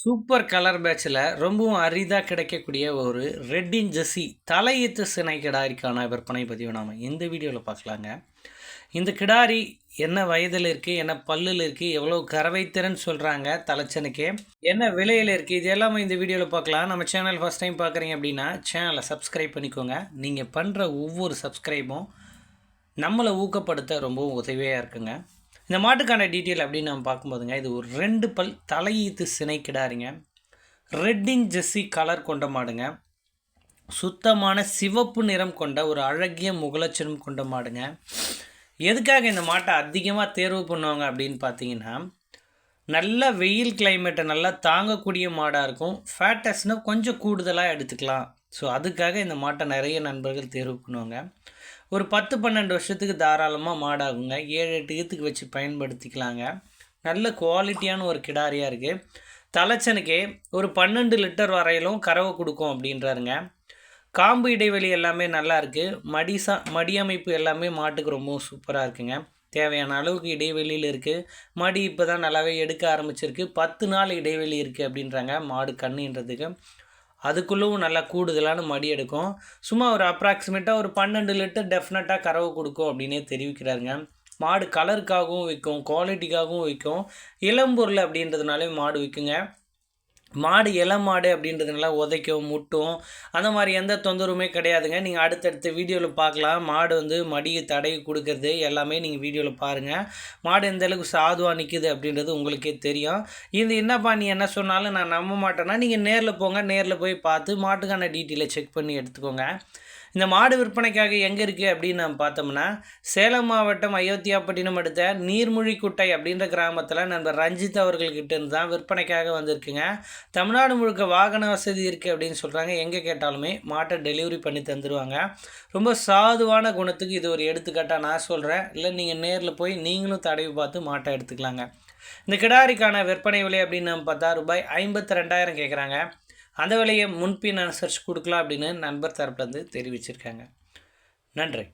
Super colour பேட்சில் ரொம்பவும் அரிதாக கிடைக்கக்கூடிய ஒரு ரெட்டின் ஜெஸ்ஸி தலையீத்து சினை கிடாரிக்கான விற்பனை பதிவு நாம் இந்த வீடியோவில் பார்க்கலாங்க. இந்த கிடாரி என்ன வயதில் இருக்குது என்ன பல்லில் இருக்குது எவ்வளோ கறவைத்திறன் சொல்கிறாங்க தலைச்சனுக்கு என்ன விலையில் இருக்குது இது எல்லாமே இந்த வீடியோவில் பார்க்கலாம். நம்ம சேனல் ஃபஸ்ட் டைம் பார்க்குறீங்க அப்படின்னா சேனலை சப்ஸ்கிரைப் பண்ணிக்கோங்க. நீங்கள் பண்ணுற ஒவ்வொரு சப்ஸ்கிரைபும் நம்மளை ஊக்கப்படுத்த ரொம்பவும் உதவியாக இருக்குங்க. இந்த மாட்டுக்கான டீட்டெயில் அப்படின்னு நம்ம பார்க்கும்போதுங்க இது ஒரு ரெண்டு பல் தலையீத்து சினைக்கிடாருங்க ரெட்டிங் ரெட்டின் ஜெஸ்ஸி கலர் கொண்ட மாடுங்க. சுத்தமான சிவப்பு நிறம் கொண்ட ஒரு அழகிய முகலட்சணம் கொண்ட மாடுங்க. எதுக்காக இந்த மாட்டை அதிகமாக தேர்வு பண்ணுவாங்க அப்படின்னு பார்த்தீங்கன்னா நல்ல வெயில் கிளைமேட்டை நல்லா தாங்கக்கூடிய மாடாக இருக்கும். ஃபேட்டஸ்னால் கொஞ்சம் கூடுதலாக எடுத்துக்கலாம். ஸோ அதுக்காக இந்த மாட்டை நிறைய நண்பர்கள் தேர்வு பண்ணுவாங்க. ஒரு பத்து பன்னெண்டு வருஷத்துக்கு தாராளமாக மாடாகுங்க. ஏழு எட்டு ஈத்துக்கு வச்சு பயன்படுத்திக்கலாங்க. நல்ல குவாலிட்டியான ஒரு கிடாரியாக இருக்குது தலைச்சனுக்கே ஒரு பன்னெண்டு லிட்டர் வரையிலும் கறவை கொடுக்கும் அப்படின்றாருங்க. காம்பு இடைவெளி எல்லாமே நல்லா இருக்குது மடிசா மடி அமைப்பு எல்லாமே மாட்டுக்கு ரொம்பவும் சூப்பராக இருக்குங்க. தேவையான அளவுக்கு இடைவெளியில் இருக்குது மடி இப்போ தான் நல்லாவே எடுக்க ஆரம்பிச்சிருக்கு. பத்து நாள் இடைவெளி இருக்குது அப்படின்றாங்க மாடு கண்ணுன்றதுக்கு. அதுக்குள்ளவும் நல்லா கூடுதலான மடி எடுக்கும். சும்மா ஒரு அப்ராக்சிமேட்டாக ஒரு பன்னெண்டு லிட்டர் டெஃபினட்டாக கறவை கொடுக்கும் அப்படின்னே தெரிவிக்கிறாருங்க. மாடு கலருக்காகவும் விற்கும் குவாலிட்டிக்காகவும் விற்கும். இளம்பொருள் அப்படின்றதுனாலே மாடு விற்குங்க மாடு இலை மாடு அப்படின்றதுனால உதைக்கும் முட்டும் அந்த மாதிரி எந்த தொந்தரவுமே கிடையாதுங்க. நீங்கள் அடுத்தடுத்த வீடியோவில் பார்க்கலாம். மாடு வந்து மடியை தடை கொடுக்கறது எல்லாமே நீங்கள் வீடியோவில் பாருங்கள் மாடு எந்த அளவுக்கு சாதுவாக நிற்குது அப்படின்றது உங்களுக்கே தெரியும். இது என்னப்பா நீ என்ன சொன்னாலும் நான் நம்ப மாட்டேன்னா நீங்கள் நேரில் போங்க. நேரில் போய் பார்த்து மாட்டுக்கான டீட்டெயிலை செக் பண்ணி எடுத்துக்கோங்க. இந்த மாடு விற்பனைக்காக எங்கே இருக்குது அப்படின்னு நம்ம பார்த்தோம்னா சேலம் மாவட்டம் அயோத்தியாப்பட்டினம் அடுத்த நீர்மொழிக்குட்டை அப்படின்ற கிராமத்தில் நண்பர் ரஞ்சித் அவர்கள்கிட்ட இருந்து தான் விற்பனைக்காக வந்திருக்குங்க. தமிழ்நாடு முழுக்க வாகன வசதி இருக்குது அப்படின்னு சொல்கிறாங்க எங்கே கேட்டாலுமே மாட்டை டெலிவரி பண்ணி தந்துடுவாங்க ரொம்ப சாதுவான குணத்துக்கு இது ஒரு எடுத்துக்காட்டாக நான் சொல்கிறேன் இல்லை நீங்கள் நேரில் போய் நீங்களும் தடவி பார்த்து மாட்டை எடுத்துக்கலாங்க. இந்த கிடாரிக்கான விற்பனை விலை அப்படின்னு நம்ம பார்த்தா ரூபாய் ஐம்பத்தி ரெண்டாயிரம் கேட்குறாங்க அந்த விலையை முன்பின் அனுசரித்து கொடுக்கலாம் அப்படின்னு நண்பர் தரப்புலேருந்து தெரிவிச்சிருக்காங்க. நன்றி.